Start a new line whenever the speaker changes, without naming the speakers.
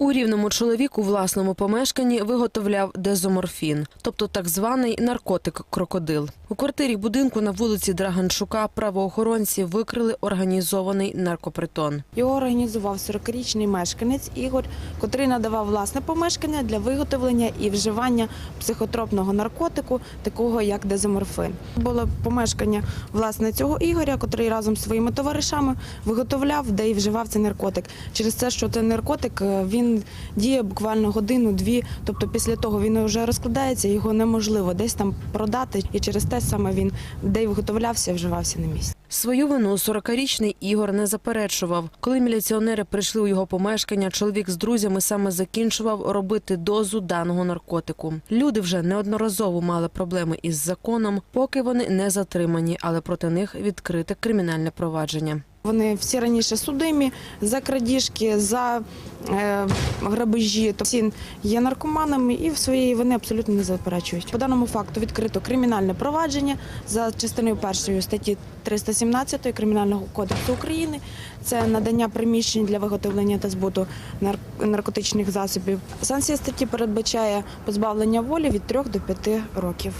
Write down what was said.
У рівному чоловік у власному помешканні виготовляв дезоморфін, тобто так званий наркотик крокодил. У квартирі будинку на вулиці Драганчука правоохоронці викрили організований наркопритон.
Його організував 40-річний мешканець Ігор, котрий надавав власне помешкання для виготовлення і вживання психотропного наркотику, такого як дезоморфин. Було помешкання власне цього Ігоря, котрий разом з своїми товаришами виготовляв, де і вживав цей наркотик. Через те, що цей наркотик е, діє буквально годину-дві. Тобто, після того він вже розкладається, його неможливо десь там продати, і через те саме він де й виготовлявся, вживався на місці.
Свою вину 40-річний Ігор не заперечував. Коли міліціонери прийшли у його помешкання, чоловік з друзями саме закінчував робити дозу даного наркотику. Люди вже неодноразово мали проблеми із законом, поки вони не затримані, але проти них відкрите кримінальне провадження.
Вони всі раніше судимі за крадіжки, за е, грабежі. Тобто всі є наркоманами і в своїй вони абсолютно не заперечують. По даному факту відкрито кримінальне провадження за частиною першої статті 317 Кримінального кодексу України. Це надання приміщень для виготовлення та збуту нар- наркотичних засобів. Санкція статті передбачає позбавлення волі від 3 до 5 років.